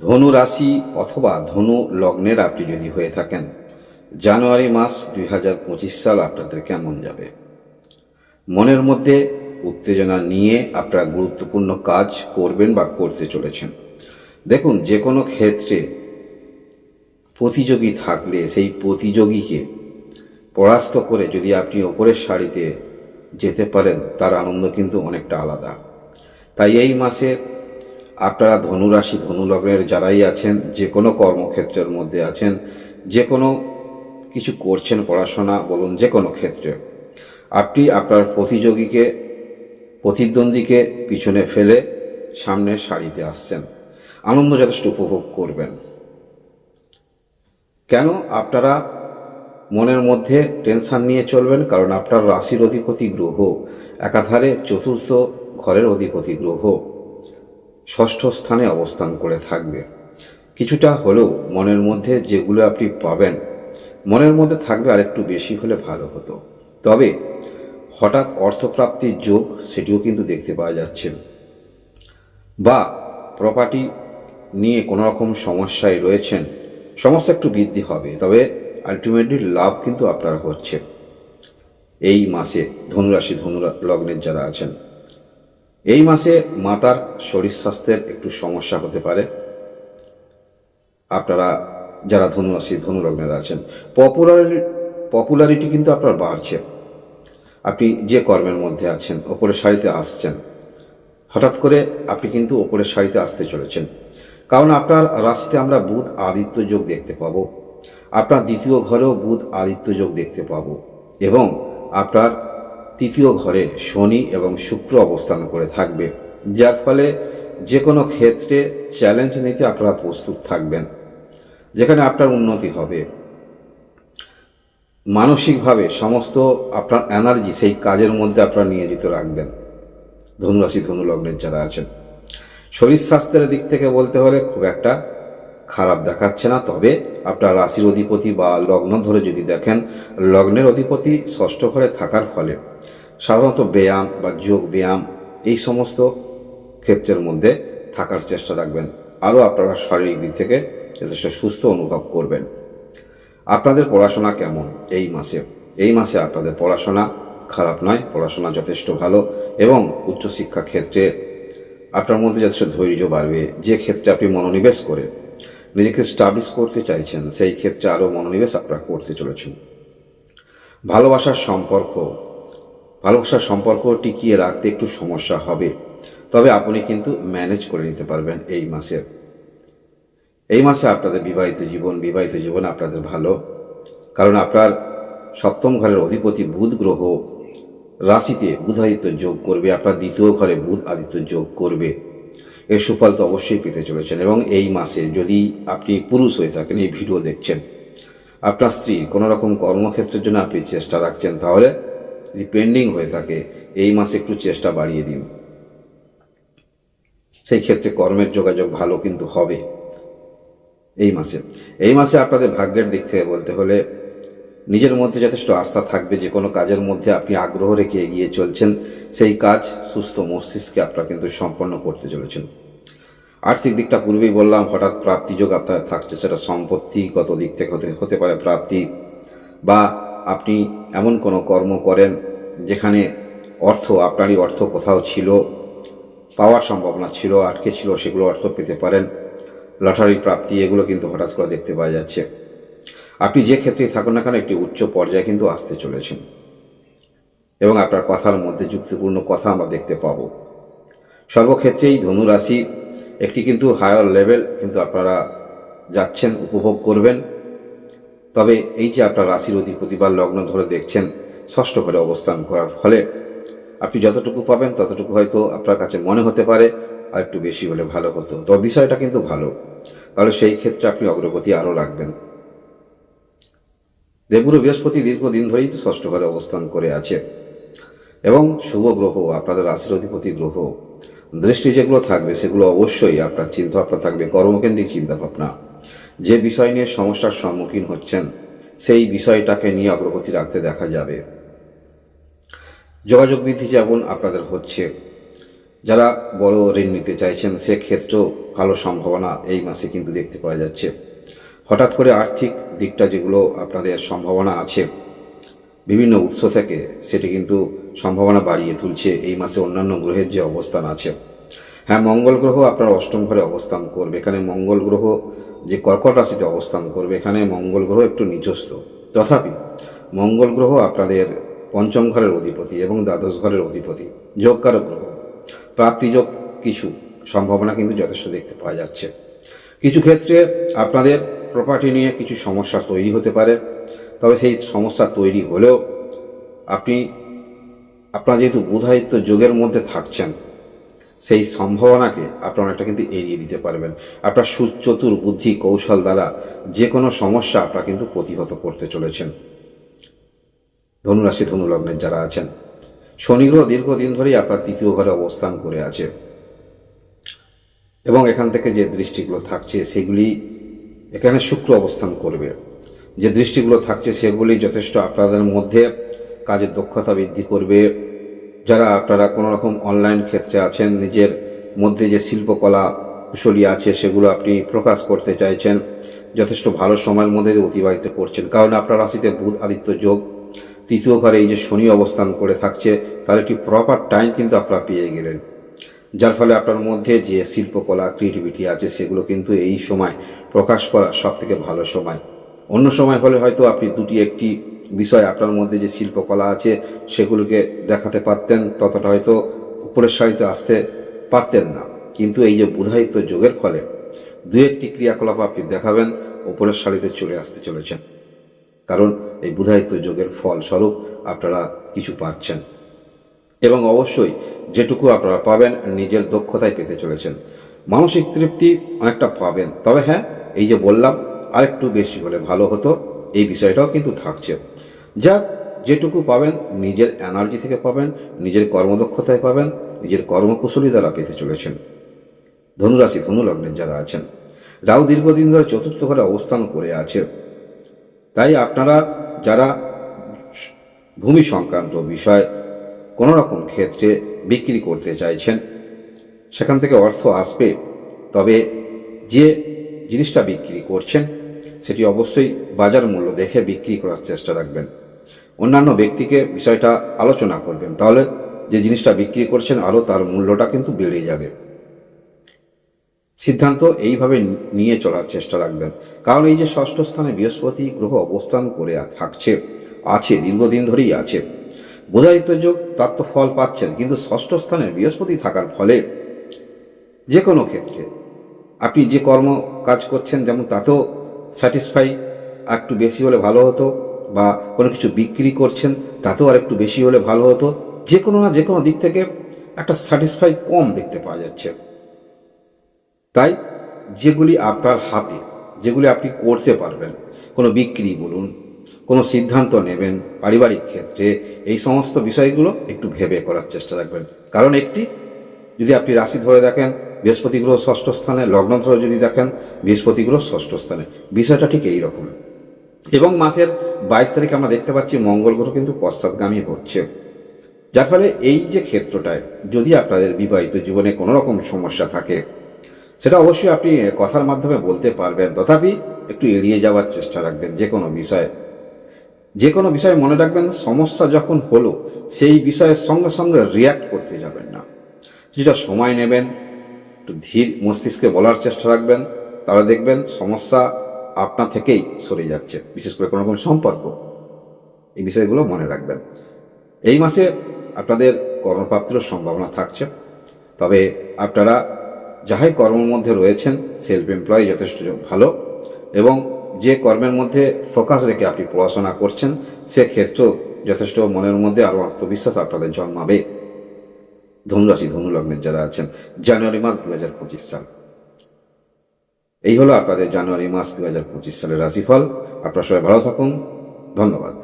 ধনু রাশি অথবা ধনু লগ্নের আপনি যদি হয়ে থাকেন, জানুয়ারি মাস দুই হাজার পঁচিশ সাল আপনাদের কেমন যাবে? মনের মধ্যে উত্তেজনা নিয়ে আপনারা গুরুত্বপূর্ণ কাজ করবেন বা করতে চলেছেন। দেখুন, যে কোনো ক্ষেত্রে প্রতিযোগী থাকলে, সেই প্রতিযোগীকে পরাস্ত করে যদি আপনি ওপরের শাড়িতে যেতে পারেন, তার আনন্দ কিন্তু অনেকটা আলাদা। তাই এই মাসে আপনারা ধনুরাশি, ধনুলগ্নের যারাই আছেন, যে কোনো কর্মক্ষেত্রের মধ্যে আছেন, যে কোনো কিছু করছেন পড়াশোনা, বলুন যে কোনো ক্ষেত্রে, আপনি আপনার প্রতিযোগীকে, প্রতিদ্বন্দ্বীকে পিছনে ফেলে সামনের সারিতে আসছেন। আনন্দ যথেষ্ট উপভোগ করবেন। কেন? আপনারা মনের মধ্যে টেনশন নিয়ে চলবেন, কারণ আপনার রাশির অধিপতি গ্রহ, একাধারে চতুর্থ ঘরের অধিপতি গ্রহ। ষষ্ঠ স্থানে অবস্থান করে থাকবে। কিছুটা হলেও মনের মধ্যে যেগুলো আপনি পাবেন, মনের মধ্যে থাকবে আরেকটু বেশি হলে ভালো হতো। তবে হঠাৎ অর্থপ্রাপ্তির যোগ সেটিও কিন্তু দেখতে পাওয়া যাচ্ছে। বা প্রপার্টি নিয়ে কোনো রকম সমস্যায় রয়েছেন, সমস্যা একটু বৃদ্ধি হবে, তবে আলটিমেটলি লাভ কিন্তু আপনার হচ্ছে। এই মাসে ধনুরাশি ধনু লগ্নের যারা আছেন এই মাসে মাতার শরীর স্বাস্থ্যের একটু সমস্যা হতে পারে। আপনারা যারা ধনুরাশি ধনুলগ্নের আছেন পপুলারি পপুলারিটি কিন্তু আপনার বাড়ছে। আপনি যে কর্মের মধ্যে আছেন, ওপরের সারিতে আসছেন, হঠাৎ করে আপনি কিন্তু ওপরের সারিতে আসতে চলেছেন। কারণ আপনার রাশিতে আমরা বুধ আদিত্য যোগ দেখতে পাবো। আপনার দ্বিতীয় ঘরেও বুধ আদিত্য যোগ দেখতে পাবো। এবং আপনার তৃতীয় ঘরে শনি এবং শুক্র অবস্থান করে থাকবে। যার ফলে যে কোনো ক্ষেত্রে চ্যালেঞ্জ নিতে আপনারা প্রস্তুত থাকবেন, যেখানে আপনার উন্নতি হবে। মানসিকভাবে সমস্ত আপনার এনার্জি সেই কাজের মধ্যে আপনারা নিয়োজিত রাখবেন। ধনুরাশি ধনুলগ্নের যারা আছেন, শরীর স্বাস্থ্যের দিক থেকে বলতে হলে খুব একটা খারাপ দেখাচ্ছে না, তবে আপনার রাশির অধিপতি বা লগ্ন ধরে যদি দেখেন, লগ্নের অধিপতি ষষ্ঠ ঘরে থাকার ফলে সাধারণত ব্যায়াম বা যোগ ব্যায়াম এই সমস্ত ক্ষেত্রের মধ্যে থাকার চেষ্টা রাখবেন। আরও আপনারা শারীরিক দিক থেকে যথেষ্ট সুস্থ অনুভব করবেন। আপনাদের পড়াশোনা কেমন এই মাসে? এই মাসে আপনাদের পড়াশোনা খারাপ নয়, পড়াশোনা যথেষ্ট ভালো এবং উচ্চশিক্ষা ক্ষেত্রে আপনার মধ্যে যথেষ্ট ধৈর্য বাড়বে। যে ক্ষেত্রে আপনি মনোনিবেশ করে নিজেকে স্টাবলিশ করতে চাইছেন, সেই ক্ষেত্রে আরও মনোনিবেশ আপনারা করতে চলেছেন। ভালোবাসার সম্পর্ক ভালোবাসার সম্পর্ক টিকিয়ে রাখতে একটু সমস্যা হবে, তবে আপনি কিন্তু ম্যানেজ করে নিতে পারবেন এই মাসে। এই মাসে আপনাদের বিবাহিত জীবন বিবাহিত জীবন আপনাদের ভালো, কারণ আপনার সপ্তম ঘরের অধিপতি বুধ গ্রহ রাশিতে বুধাদিত্য যোগ করবে, আপনার দ্বিতীয় ঘরে বুধ আদিত্য যোগ করবে। এর সুফল তো অবশ্যই পেতে চলেছেন। এবং এই মাসে যদি আপনি পুরুষ হয়ে থাকেন, এই ভিডিও দেখছেন, আপনার স্ত্রী কোনো রকম কর্মক্ষেত্রের জন্য আপনি চেষ্টা রাখছেন, তাহলে যদি পেন্ডিং হয়ে থাকে, এই মাসে একটু চেষ্টা বাড়িয়ে দিন। সেই ক্ষেত্রে কর্মের যোগাযোগ ভালো কিন্তু হবে। এই মাসে এই মাসে আপনাদের ভাগ্যের দিক থেকে বলতে হলে নিজের মধ্যে যথেষ্ট আস্থা থাকবে যে কোনো কাজের মধ্যে আপনি আগ্রহ রেখে এগিয়ে চলছেন, সেই কাজ সুস্থ মস্তিষ্কে আপনারা কিন্তু সম্পন্ন করতে চলেছেন। আর্থিক দিকটা পূর্বেই বললাম, হঠাৎ প্রাপ্তিযোগ আপনার থাকছে, সেটা সম্পত্তিগত দিক থেকে হতে হতে পারে প্রাপ্তি। বা আপনি এমন কোনো কর্ম করেন যেখানে অর্থ, আপনারই অর্থ কোথাও ছিল, পাওয়ার সম্ভাবনা ছিল, আটকে ছিল, সেগুলো অর্থ পেতে পারেন। লটারি প্রাপ্তি, এগুলো কিন্তু হঠাৎ করে দেখতে পাওয়া যাচ্ছে। আপনি যে ক্ষেত্রেই থাকুন না কেন, একটি উচ্চ পর্যায়ে কিন্তু আসতে চলেছেন। এবং আপনার কথার মধ্যে যুক্তিপূর্ণ কথা আমরা দেখতে পাব। সর্বক্ষেত্রেই ধনুরাশি একটি কিন্তু হায়ার লেভেল কিন্তু আপনারা যাচ্ছেন, উপভোগ করবেন। তবে এই যে আপনার রাশির অধিপতি বা লগ্ন ধরে দেখছেন, ষষ্ঠ ঘরে অবস্থান করার ফলে আপনি যতটুকু পাবেন, ততটুকু হয়তো আপনার কাছে মনে হতে পারে, আর একটু বেশি হলে ভালো হতো। তবে বিষয়টা কিন্তু ভালো। তাহলে সেই ক্ষেত্রে আপনি অগ্রগতি আরও রাখবেন। দেবগুরু বৃহস্পতি দীর্ঘদিন ধরেই তো ষষ্ঠ ঘরে অবস্থান করে আছে। এবং শুভ গ্রহ, আপনাদের রাশির অধিপতি গ্রহ, দৃষ্টি যেগুলো থাকবে সেগুলো অবশ্যই আপনার চিন্তাভাবনা থাকবে, কর্মকেন্দ্রিক চিন্তাভাবনা। যে বিষয় নিয়ে সমস্যার সম্মুখীন হচ্ছেন, সেই বিষয়টাকে নিয়ে অগ্রগতি রাখতে দেখা যাবে। যোগাযোগ বৃদ্ধি যেমন আপনাদের হচ্ছে, যারা বড় ঋণ নিতে চাইছেন, সেক্ষেত্রেও ভালো সম্ভাবনা এই মাসে কিন্তু দেখতে পাওয়া যাচ্ছে। হঠাৎ করে আর্থিক দিকটা যেগুলো আপনাদের সম্ভাবনা আছে, বিভিন্ন উৎস থেকে সেটি কিন্তু সম্ভাবনা বাড়িয়ে তুলছে এই মাসে অন্যান্য গ্রহের যে অবস্থান আছে। হ্যাঁ মঙ্গল গ্রহ আপনার অষ্টম ঘরে অবস্থান করবে। এখানে মঙ্গল গ্রহ যে কর্কট রাশিতে অবস্থান করবে, এখানে মঙ্গল গ্রহ একটু নিজস্ব তথাপি মঙ্গল গ্রহ আপনাদের পঞ্চম ঘরের অধিপতি এবং দ্বাদশ ঘরের অধিপতি, যোগকারক গ্রহ। প্রাপ্তিযোগ কিছু সম্ভাবনা কিন্তু যথেষ্ট দেখতে পাওয়া যাচ্ছে। কিছু ক্ষেত্রে আপনাদের প্রপার্টি নিয়ে কিছু সমস্যা তৈরি হতে পারে। তবে সেই সমস্যা তৈরি হলেও আপনি, আপনার যেহেতু বুধায়িত্ব যোগের মধ্যে থাকছেন, সেই সম্ভাবনাকে আপনারা একটা কিন্তু এড়িয়ে দিতে পারবেন। আপনার সুচতুর বুদ্ধি কৌশল দ্বারা যে কোনো সমস্যা আপনার কিন্তু প্রতিহত করতে চলেছেন। ধনুরাশি ধনুলগ্নের যারা আছেন, শনি গ্রহ দীর্ঘদিন ধরেই আপনার তৃতীয় ঘরে অবস্থান করে আছে। এবং এখান থেকে যে দৃষ্টিগুলো থাকছে, সেগুলি এখানে শুক্র অবস্থান করবে। যে দৃষ্টিগুলো থাকছে সেগুলি যথেষ্ট আপনাদের মধ্যে কাজের দক্ষতা বৃদ্ধি করবে। যারা আপনারা কোনো রকম অনলাইন ক্ষেত্রে আছেন, নিজের মধ্যে যে শিল্পকলা কুশলী আছে সেগুলো আপনি প্রকাশ করতে চাইছেন, যথেষ্ট ভালো সময়ের মধ্যে অতিবাহিত করছেন। কারণ আপনার রাশিতে বুধ আদিত্য যোগ, তৃতীয় ঘরে এই যে শনি অবস্থান করে থাকছে, তার একটি প্রপার টাইম কিন্তু আপনারা পেয়ে গেলেন। যার ফলে আপনার মধ্যে যে শিল্পকলা ক্রিয়েটিভিটি আছে সেগুলো কিন্তু এই সময় প্রকাশ করা সব থেকে ভালো সময়। অন্য সময় হলে হয়তো আপনি দুটি একটি বিষয় আপনার মধ্যে যে শিল্পকলা আছে সেগুলোকে দেখাতে পারতেন, ততটা হয়তো উপরের সারিতে আসতে পারতেন না। কিন্তু এই যে বুধায়িত্ব যোগের ফলে দু একটি ক্রিয়াকলাপ আপনি দেখাবেন উপরের সারিতে চলে আসতে চলেছেন। কারণ এই বুধায়িত্ব যোগের ফলস্বরূপ আপনারা কিছু পাচ্ছেন। এবং অবশ্যই যেটুকু আপনারা পাবেন, নিজের দক্ষতায় পেতে চলেছেন। মানসিক তৃপ্তি অনেকটা পাবেন। তবে হ্যাঁ এই যে বললাম, আরেকটু বেশি হলে ভালো হতো, এই বিষয়টাও কিন্তু থাকছে। যা যেটুকু পাবেন, নিজের এনার্জি থেকে পাবেন, নিজের কর্মদক্ষতায় পাবেন, নিজের কর্মকুশলী দ্বারা পেতে চলেছেন। ধনুরাশি ধনুলগ্নের যারা আছেন, রাহু দীর্ঘদিন ধরে চতুর্থ ঘরে অবস্থান করে আছে। তাই আপনারা যারা ভূমি সংক্রান্ত বিষয় কোনো রকম ক্ষেত্রে বিক্রি করতে চাইছেন, সেখান থেকে অর্থ আসবে। তবে যে জিনিসটা বিক্রি করছেন, সেটি অবশ্যই বাজার মূল্য দেখে বিক্রি করার চেষ্টা রাখবেন। অন্যান্য ব্যক্তিকে বিষয়টা আলোচনা করবেন, তাহলে যে জিনিসটা বিক্রি করছেন আরও তার মূল্যটা কিন্তু বেড়ে যাবে। সিদ্ধান্ত এইভাবে নিয়ে চলার চেষ্টা রাখবেন। কারণ এই যে ষষ্ঠ স্থানে বৃহস্পতি গ্রহ অবস্থান করে থাকছে, আছে, দীর্ঘদিন ধরেই আছে। বোধায়িত্ব যোগ, তার তো ফল পাচ্ছেন, কিন্তু ষষ্ঠ স্থানে বৃহস্পতি থাকার ফলে যে কোনো ক্ষেত্রে আপনি যে কর্ম কাজ করছেন যেমন তাতেও স্যাটিসফাই একটু বেশি হলে ভালো হতো, বা কোনো কিছু বিক্রি করছেন, তাতেও আর একটু বেশি হলে ভালো হতো। যে কোনো না যে কোনো দিক থেকে একটা স্যাটিসফাই কম দেখতে পাওয়া যাচ্ছে। তাই যেগুলি আপনার হাতে, যেগুলি আপনি করতে পারবেন, কোনো বিক্রি বলুন, কোনো সিদ্ধান্ত নেবেন, পারিবারিক ক্ষেত্রে, এই সমস্ত বিষয়গুলো একটু ভেবে করার চেষ্টা রাখবেন। কারণ একটি যদি আপনি রাশি ধরে দেখেন, বৃহস্পতি গ্রহ ষষ্ঠ স্থানে, লগ্ন ধরে যদি দেখেন, বৃহস্পতি গ্রহ ষষ্ঠ স্থানে। বিষয়টা ঠিক এই রকম। এবং মাসের বাইশ তারিখ আমরা দেখতে পাচ্ছি মঙ্গল গ্রহ কিন্তু পশ্চাৎগামী হচ্ছে। যার ফলে এই যে ক্ষেত্রটায় যদি আপনাদের বিবাহিত জীবনে কোনো রকম সমস্যা থাকে, সেটা অবশ্যই আপনি কথার মাধ্যমে বলতে পারবেন। তথাপি একটু এড়িয়ে যাওয়ার চেষ্টা রাখবেন যে কোনো বিষয়ে। যে কোনো বিষয়ে মনে রাখবেন, সমস্যা যখন হলো, সেই বিষয়ের সঙ্গে সঙ্গে রিয়্যাক্ট করতে যাবেন না। যেটা সময় নেবেন, একটু ধীর মস্তিষ্কে বলার চেষ্টা রাখবেন, তাহলে দেখবেন সমস্যা আপনা থেকেই সরে যাচ্ছে, বিশেষ করে কোনো রকম সম্পর্ক। এই বিষয়গুলো মনে রাখবেন। এই মাসে আপনাদের কর্মপ্রাপ্তির সম্ভাবনা থাকছে। তবে আপনারা যাহাই কর্মের মধ্যে রয়েছেন সেলফ এমপ্লয়ি যথেষ্ট ভালো এবং যে কর্মের মধ্যে ফোকাস রেখে আপনি পড়াশোনা করছেন, সেক্ষেত্রেও যথেষ্ট মনের মধ্যে আরও আত্মবিশ্বাস আপনাদের জন্মাবে। ধনুরাশি, ধনুলগ্নের যারা আছেন, জানুয়ারি মাস দু হাজার পঁচিশ সাল। এই হলো আপনাদের জানুয়ারি মাস দু হাজার পঁচিশ সালের রাশিফল। আপনারা সবাই ভালো থাকুন। ধন্যবাদ।